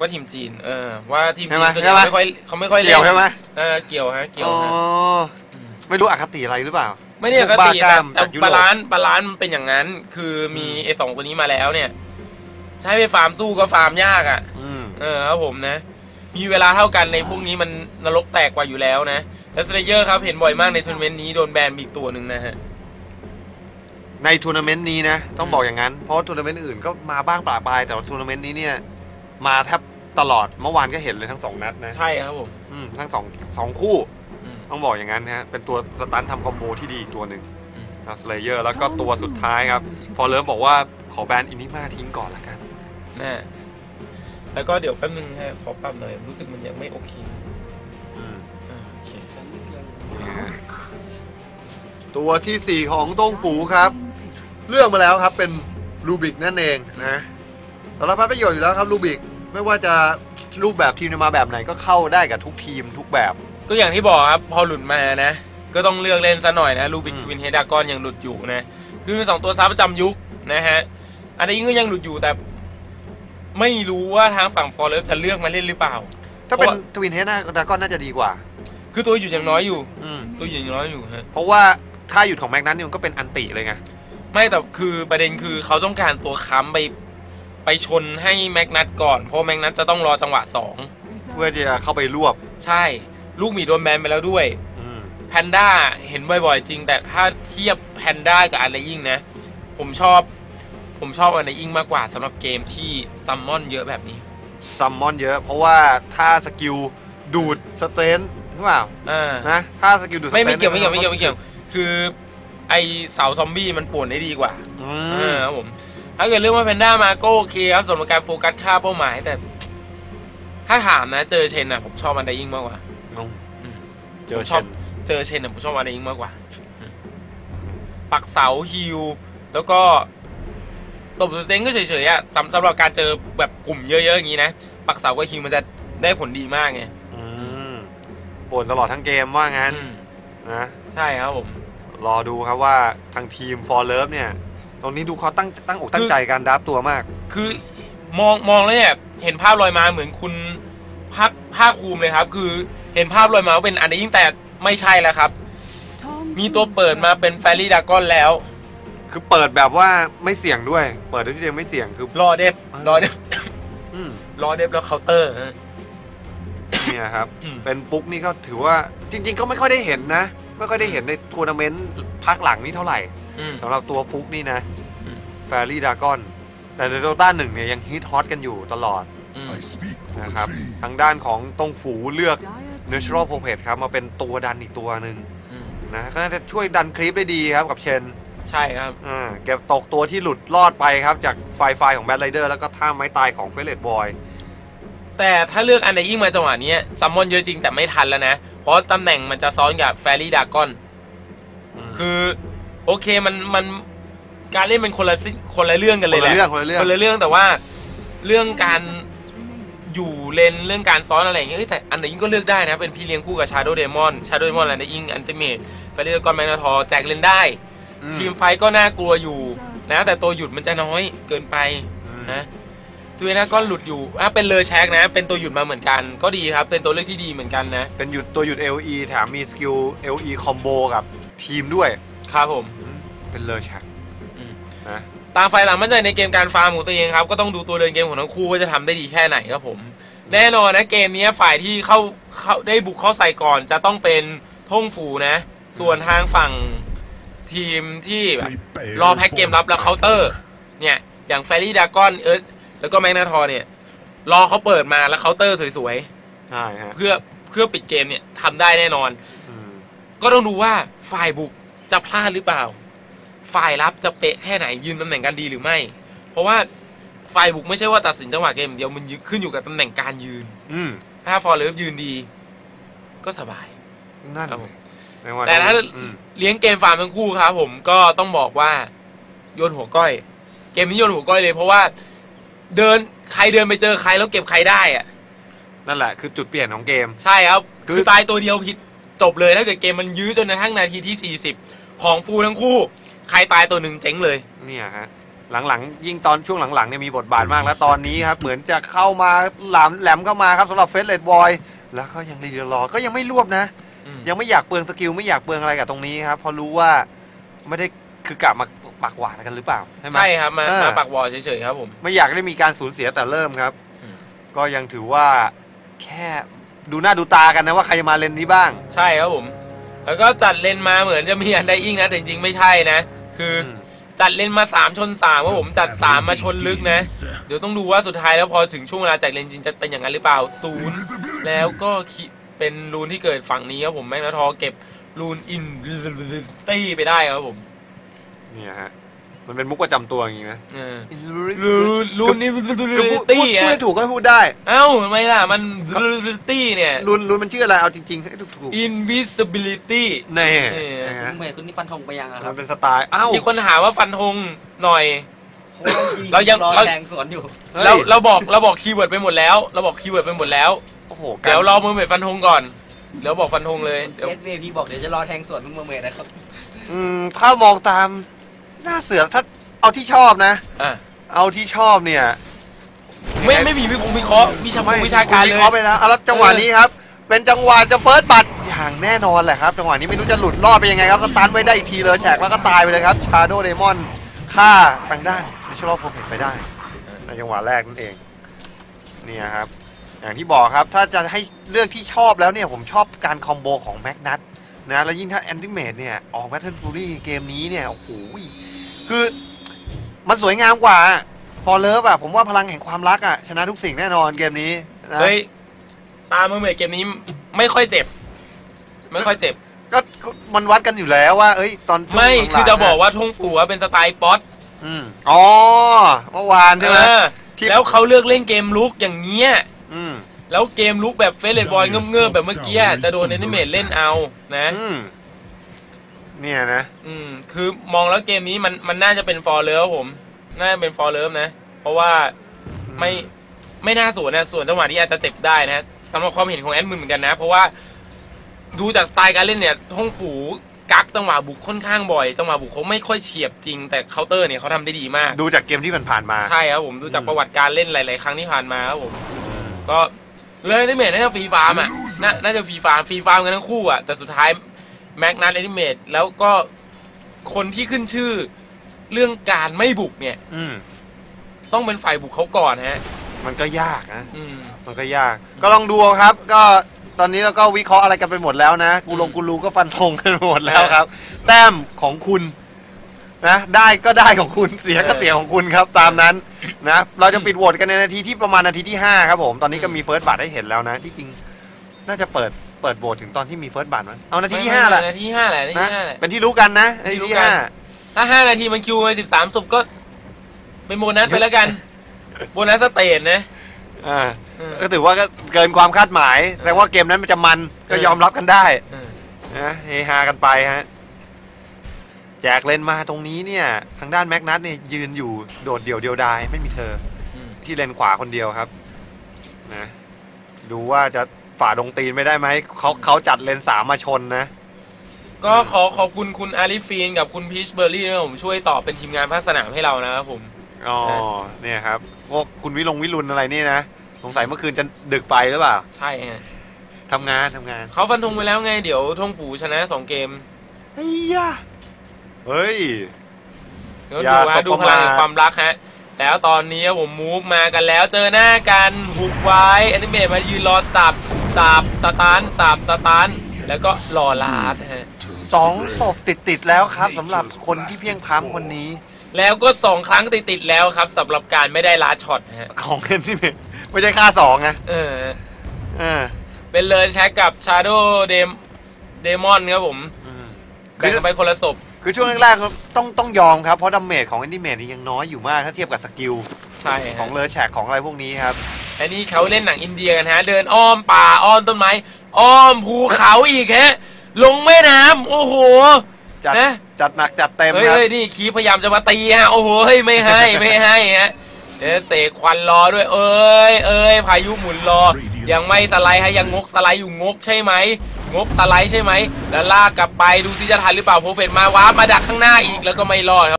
ว่าทีมจีน เออ ว่าทีมใช่จีไหมนส่วนใช่ใหไหมญ่ไม่ค่อยเขาไม่ค่อยเล่เกี่ยวนใช่ไหมเออเกี่ยวฮะเกี่ยวอ๋อฮะมไม่รู้อคติอะไรหรือเปล่า ไม่เนี่ยพก็วกบ้าตีกล้ามแต่จากยุโรปบาลานซ์บาลานซ์มันเป็นอย่างนั้น คือมีไอ้สองตัวนี้มาแล้วเนี่ย ใช้ไปฟาร์มสู้ก็ฟาร์มยากอะอืมเออครับผมนะ มีเวลาเท่ากันในพวกนี้มันนรกแตกกว่าอยู่แล้วนะแล้วสเลเยอร์ครับเห็นบ่อยมากในทัวร์นาเมนต์นี้โดนแบนไปอีกตัวหนึ่งนะฮะในทัวร์นาเมนต์นี้นะ ต้องบอกอย่างนั้น เพราะทัวร์นาเมนต์อื่นก็มาบ้างปลาปลายแต่ว่าทัวร์นาเมนต์นี้เนี่ย มาแทบตลอดเมื่อวานก็เห็นเลยทั้งสองนัดนะใช่ครับผมอืมทั้งสองสองคู่อืมต้องบอกอย่างนั้นนะฮะเป็นตัวสตันทำคอมโบที่ดีอีกตัวหนึ่งอืมนะสเลเยอร์แล้วก็ตัวสุดท้ายครับฟอร์เลิฟบอกว่าขอแบนอินิมาทิ้งก่อนละกันนะแล้วก็เดี๋ยวแป๊บนึงฮะขอปรับหน่อยรู้สึกมันยังไม่โอเคอืมอ่าโอเคนี่ฮะตัวที่4ของต้งฝูครับ เลือกมาแล้วครับเป็นรูบิกนั่นเองนะสารพัดประโยชน์อยู่แล้วครับรูบิก ไม่ว่าจะรูปแบบทีมจะมาแบบไหนก็เข้าได้กับทุกทีมทุกแบบ ก็อย่างที่บอกครับ พอหลุดมานะ ก็ต้องเลือกเล่นซะหน่อยนะลูบิกอืมทวินเฮดากอนยังหลุดอยู่นะ คือเป็นสองตัวซับประจำยุคนะฮะ อันนี้ก็ยังหลุดอยู่แต่ ไม่รู้ว่าทางฝั่งฟอร์เรสจะเลือกมาเล่นหรือเปล่า ถ้าเป็นเพราะว่าทวินเฮดนาดากอนน่าจะดีกว่า คือตัวหยุดยังน้อยอยู่อืมตัวหยุดยังน้อยอยู่ฮะเพราะว่าถ้าหยุดของแม็กนั้นนี่มันก็เป็นอันติเลยไงไม่แต่คือประเด็นคือเขาต้องการตัวค้ำไป ไปชนให้แม็กนัทก่อน เพราะแม็กนัทจะต้องรอจังหวะสองเพื่อที่จะเข้าไปรวบใช่ ลูกหมีโดนแบนไปแล้วด้วยอืมแพนด้าเห็นบ่อยๆจริง แต่ถ้าเทียบแพนด้ากับอันเลยิงนะ ผมชอบ ผมชอบอันเลยิงมากกว่าสำหรับเกมที่ซัมมอนเยอะแบบนี้ซัมมอนเยอะเพราะว่าถ้าสกิลดูดสเตนหรือเปล่าอ่า นะถ้าสกิลดูดสเตไม่นไม่เกี่ยวไม่เกี่ยวไม่เกี่ยวไม่เกี่ยว คือไอเสาซอมบี้มันป่วนได้ดีกว่าอืเอมอครับผม ถ้าเกิดเรื่องว่าแพนด้ามาก็โอเคครับสำหรับการโฟกัสค่าเป้าหมายแต่ ถ้าถามนะ เจอเชนอะผมชอบอันเลยิงมากกว่าน้องอืมเจอผมเชชอบนเจอเชนอะผมชอบอันเลยิงมากกว่าอืมปักเสาฮิวแล้วก็ตบสเต็งก็เฉยๆอะสำสำหรับการเจอแบบกลุ่มเยอะๆอย่างนี้นะปักเสากับฮิวมันจะได้ผลดีมากไงอืมป่วนตลอดทั้งเกมว่างั้นอืมนะใช่ครับผม รอดูครับว่าทางทีม For Love เนี่ย ตรงนี้ดูเขาตั้งตั้งอกตั้งใจการดับตัวมาก คือมองมองแล้วเนี่ยเห็นภาพลอยมาเหมือนคุณภาคภาคภูมิเลยครับ คือเห็นภาพลอยมาว่าเป็นอันนี้ยิ่งแต่ไม่ใช่แล้วครับ มีตัวเปิดมาเป็นแฟรี่ดากอนแล้ว คือเปิดแบบว่าไม่เสี่ยงด้วย เปิดด้วยที่เดียวไม่เสี่ยงคือรอเดฟรอเดฟอืมรอเดฟแล้วเคาน์เตอร์ฮะเนี่ยครับอืมเป็นปุ๊กนี่ก็ถือว่าจริง ๆ ก็ไม่ค่อยได้เห็นนะ ไม่ค่อยได้เห็นในทัวร์นาเมนต์ภาคหลังนี้เท่าไหร่ อืม สำหรับตัวปุ๊กนี่นะอืม แฟรี่ดากอน แต่ในโดต้าหนึ่งเนี่ยยังฮิตฮอตกันอยู่ตลอด อืม I speak for นะ the ครับ tree. ทางด้านของตรงฝูเลือก Natural p r o p e t ครับมาเป็นตัวดันอีกตัวหนึ่งอืมนะก็น่าจะช่วยดันคลิปได้ดีครับกับเชนใช่ครับ อ่าเก็บตกตัวที่หลุดรอดไปครับ จากไฟไฟของแบทไรเดอร์แล้วก็ท่าไม้ตายของเฟเลตบอย แต่ถ้าเลือกอันไหนยิ่งมาจังหวะนี้ซัมมอนเยอะจริงแต่ไม่ทันแล้วนะ เพราะตำแหน่งมันจะซ้อนกับแฟรี่ดากอนคือ โอเคมันมันการเล่นเป็นคนละซิคนละเรื่องกันเลยแหละคนละเรื่องคนละเรื่องคนละเรื่องแต่ว่าเรื่องการอยู่เลนเรื่องการซ้อนอะไรอย่างเงี้ยเอ้ยแต่อันไหนยิ่งก็เลือกได้นะเป็นพี่เลี้ยงคู่กับชาโด w เดมอนชาโด w เดมอนอันไหนยิ่งอันติเมทแฟรี่ดากอนแมกนาทอแจกเล่นได้อืทีมไฟท์ก็น่ากลัวอยู่นะแต่ตัวหยุดมันจะน้อยเกินไปอืมนะตัวนี้ก็หลุดอยู่อะเป็นเลอแช็กนะ เป็นตัวหยุดมาเหมือนกัน ก็ดีครับ เป็นตัวเลือกที่ดีเหมือนกันนะ เป็นหยุดตัวหยุด LE แถมมีสกิล LE คอมโบกับทีมด้วย ครับผมอืมเป็นเลอชักอืมนะต่างฝ่ายต่างมั่นใจในเกมการฟาร์มของตัวเองครับก็ต้องดูตัวเดินเกมของทั้งคู่ว่าจะทำได้ดีแค่ไหนครับผม แน่นอนนะเกมนี้ฝ่ายที่เข้าเข้าได้บุกเข้าใส่ก่อนจะต้องเป็นท่งฝูนะ ส่วนทางฝั่งทีมที่แบบ Prepare รอแพ็กเกม for รับแล้วเคาน์เตอร์ เนี่ยอย่างแฟรี่ดากอนเอิร์ธแล้วก็แมกนาทอเนี่ย รอเขาเปิดมาแล้วเคาน์เตอร์สวยใช่ฮะๆเพื่อเพื่อปิดเกมเนี่ยทำได้แน่นอนอืมก็ต้องดูว่าฝ่ายบุก จะพลาดหรือเปล่า ฝ่ายรับจะเป๊ะแค่ไหนยืนตำแหน่งกันดีหรือไม่ เพราะว่าฝ่ายบุกไม่ใช่ว่าตัดสินจังหวะเกมอย่างเดียวมันขึ้นอยู่กับตำแหน่งการยืน อืมถ้าฟอร์เลิฟยืนดี ก็สบายนั่นครับผมไม่ว่าแต่ถ้าอืมเลี้ยงเกมฟาร์มทั้งคู่ครับผมก็ต้องบอกว่าโยนหัวก้อย เกมนี้โยนหัวก้อยเลย เพราะว่าเดินใครเดินไปเจอใครแล้วเก็บใครได้อะนั่นแหละคือจุดเปลี่ยนของเกม ใช่ครับ คือคือตายตัวเดียวผิด จบเลยถ้าเกิดเกมมันยื้อจนกระทั่งนาทีที่ 40 ของฟูลทั้งคู่ ใครตายตัวหนึ่งเจ๊งเลย เนี่ยฮะหลังๆ ยิ่งตอนช่วงหลังๆเนี่ยมีบทบาทมาก แล้วตอนนี้ครับ เหมือนจะเข้ามาหลามแหลมเข้ามาครับสำหรับเฟสเลดบอยแล้วก็ยังรีเดียรอก็ยังไม่รวบนะ อืม ยังไม่อยากเปลืองสกิลไม่อยากเปลืองอะไรกับตรงนี้ครับเพราะรู้ว่าไม่ได้คือกลับมาปากหวานกันหรือเปล่าใช่ไหม ใช่ครับมาเออ มาปักวอลเฉยๆครับผม ไม่อยากได้มีการสูญเสียแต่เริ่มครับ อืม ก็ยังถือว่าแค่ ดูหน้าดูตากันนะว่าใครจะมาเลนนี้บ้าง ใช่ครับผม แล้วก็จัดเลนมาเหมือนจะมีอันไดอิงนะแต่จริงๆไม่ใช่นะ คืออม จัดเลนมา 3 ชน3ครับผมจัด 3 มาชนลึกนะ เดี๋ยวต้องดูว่าสุดท้ายแล้วพอถึงช่วงเวลาจากเลนจริงจะเป็นอย่างนั้นหรือเปล่าศูนย์แล้วก็คิเป็นรูนที่เกิดฝั่งนี้ครับผมแมกนาทอเก็บรูนอินตี้ไปได้ครับผม เนี่ยฮะ มันเป็นมุกประจำตัวอย่างงี้ไหมเออรูรูนรูนอินคือพูดพูดตี้พูดอะให้ถูกก็ให้พูดได้เอ้าทำไมล่ะ มันตี้เนี่ย รุนรุนมันชื่ออะไรเอาจริงๆให้ถูกถูก invisibility แน่เออนะฮะคุณเมย์คุณนี่ฟันธงไปยังอะคมัรับนเป็นสไตล์อ้าว มีคนถามว่าฟันธงหน่อย เพราะว่าเรายังรอเรา แทงสวนอยู่ฮ้ย เราเราบอกเราบอกคีย์เวิร์ดไปหมดแล้ว เราบอกคีย์เวิร์ดไปหมดแล้ว โอ้โหเดี๋ยวรอมือเมดฟันธงก่อน เดี๋ยวบอกฟันธงเลยเดี๋ยวเอสเพี่บอกเดี๋ยวจะรอแทงสวนคุณเมย์นะครับ อืมถ้ามองตาม หน้าเสือถ้าเอาที่ชอบนะ อะเอาที่ชอบเนี่ยไม่ไม่มีวิคงวิเคราะห์วิชาไม่วิชาการเลคุณย วิเคราะห์ไปแล้วเอาแล้วจังหวะนี้ครับ เป็นจังหวะจะเฟิร์สบัตรอย่างแน่นอนแหละครับ จังหวะนี้ไม่รู้จะหลุดรอดไปยังไงครับ สตันไว้ได้อีกทีเลยแฉกแล้วก็ตายไปเลยครับ ชาโดเดมอนฆ่าทางด้านดิชลอฟโฟเไปได้ ในจังหวะแรกนั่นเอง เนี่ยครับ อย่างที่บอกครับถ้าจะให้เลือกที่ชอบแล้วเนี่ยผมชอบการคอมโบของแม็กนัทนะ แล้วยิ่งถ้าแอนติเมตเนี่ย ออกแบทเทิลฟูรี่เกมนี้เนี่ย โอ้โห คือมันสวยงามกว่าฟอร์เลิฟอะผมว่าพลังแห่งความรักอะชนะทุกสิ่งแน่นอนเกมนี้นะเฮ้ยตามมือเมดเกมนี้ไม่ค่อยเจ็บ ไม่ค่อยเจ็บ ก็ก็มันวัดกันอยู่แล้วว่า เอ้ย ตอนช่วงไม่หลังๆคือจะบอกว่าทงฝูอะเป็นสไตล์ป๊อตอืมอ๋อเมื่อวานใช่ไหม เออที่ แล้วเขาเลือกเล่นเกมลุกอย่างเงี้ย อืมแล้วเกมลุกแบบเฟสเลดบอยเงื่อๆแบบเมื่อกี้จะโดนแอนิเมตเล่นเอานะ อืม เนี่ยนะ อืม คือมองแล้วเกมนี้มันมันน่าจะเป็นฟอร์เลิฟผม น่าจะเป็นฟอร์เลิฟนะ เพราะว่าไม่ไม่น่าสวนนะ ส่วนจังหวะนี้อาจจะเจ็บได้นะสำหรับความเห็นของแอดมินเหมือนกันนะ เพราะว่าดูจากสไตล์การเล่นเนี่ยท่องฝูกักจังหวะบุกค่อนข้างบ่อย จังหวะบุกเขาไม่ค่อยเฉียบจริง แต่เคาน์เตอร์เนี่ยเขาทำได้ดีมาก ดูจากเกมที่ผ่านๆมา ใช่ครับผม ดูจากประวัติการเล่นหลาย ๆ ครั้งที่ผ่านมาครับผม ก็เลยแอนิเมตน่าจะฟรีฟาร์มอะน่าน่าจะฟรีฟาร์มฟรีฟาร์มกันทั้งคู่อะ แต่สุดท้าย แม็กนัทแอนิเมตแล้วก็คนที่ขึ้นชื่อเรื่องการไม่บุกเนี่ย อืม ต้องเป็นฝ่ายบุกเขาก่อนฮะ มันก็ยากนะ อืม มันก็ยาก ก็ลองดูเอาครับ ก็ตอนนี้เราก็วิเคราะห์อะไรกันไปหมดแล้วนะ กูลงกูรูก็ฟันธงกันหมดแล้วครับ แต้มของคุณนะ ได้ก็ได้ของคุณ เสียก็เสียของคุณครับ ตามนั้นนะ เราจะปิดโหวตกันในนาทีที่ประมาณนาทีที่ 5 ครับผม ตอนนี้ก็มีเฟิร์สบัตให้เห็นแล้วนะ ที่จริง น่าจะเปิด เปิดโหวตถึงตอนที่มีเฟิร์สบัตมั้ยเอานาทีที่5แหละนาทีที่ห้าแหละนาทีนะที่ห้าแหละเป็นที่รู้กันนะนาทีที่รู้ที่กัน5ถ้าห้านาทีมันคิวไปสิบสามศพก็ เป็นโบนัสไปแล้วกันโบนัสสเตนนะอ่าเออก็ถือว่าก็เกินความคาดหมายแสดงว่าเกมนั้นมันจะมันก็ยอมรับกันได้เออนะเฮฮากันไปฮะแจกเลนมาตรงนี้เนี่ย ทางด้านแม็กนัทเนี่ยยืนอยู่โดดเดี่ยวเดียวดายไม่มีเธออืมที่เลนขวาคนเดียวครับนะดูว่าจะ ฝ่าดงตีนไม่ได้ไหมเขาเขาจัดเลนสามมาชนนะ ก็ขอขอบคุณคุณอาริฟีนกับคุณพีชเบอร์รี่นะผมช่วยตอบเป็นทีมงานภาคสนามให้เรานะครับผมอ๋อเนี่ยครับพวกคุณวิลงวิรุณอะไรนี่นะสงสัยเมื่อคืนจะดึกไปหรือเปล่า ใช่ฮะทำงานทำงาน เขาฟันธงไปแล้วไงเดี๋ยวทงฝูชนะสองเกมเฮ้ยยะเฮ้ยเดี๋ยวอย่าดูฮะสบดูพลังแห่งประมาทความรักฮะแล้วตอนนี้ผมมูฟมากันแล้วเจอหน้ากันหุกไว้แอนิเมตมายืนรอสับ สับสตาร์นสับสตาร์นแล้วก็รอลาดฮะสองศพติดติดๆแล้วครับสำหรับคนที่เพียงพร้ำคนนี้ แล้วก็สองครั้งติดๆแล้วครับสำหรับการไม่ได้ลาดช็อตฮะของเอนที่ไม่ใช่ค่าสองนะเออ เออเป็นเลยแช็กกับชาโดเดมเดมอนครับผมอืม แบ่งกันไปคนละศพ คือช่วงแรกๆต้องต้องยอมครับ เพราะดาเมจของแอนติเมทนี่ยังน้อยอยู่มาก ถ้าเทียบกับสกิลใช่ของฮะเลอแฉกของอะไรพวกนี้ครับ อันนี้เขาเล่นหนังอินเดียกันฮะ เดินอ้อมป่าอ้อมต้นไม้ อ้อมภูเขาอีกฮะ ลงแม่น้ำโอ้โหจัดนะจัดหนักจัดเต็มเฮ้ยครับเฮ้ยนี่คีพยายามจะมาตีฮะโอ้โหเฮ้ยไม่ให้ไม่ให้ฮะเดี๋ยวเสกควันรอด้วยเอ้ยเอ้ยพายุหมุนรอ ยังไม่สไลด์ฮะยังงกสไลด์อยู่งกใช่ไหมงกสไลด์ใช่ไหมแล้วลากกลับไปดูซิจะทันหรือเปล่าโปรเฟตมาว้าร์ปมาดักข้างหน้าอีกแล้วก็ไม่รอดครับ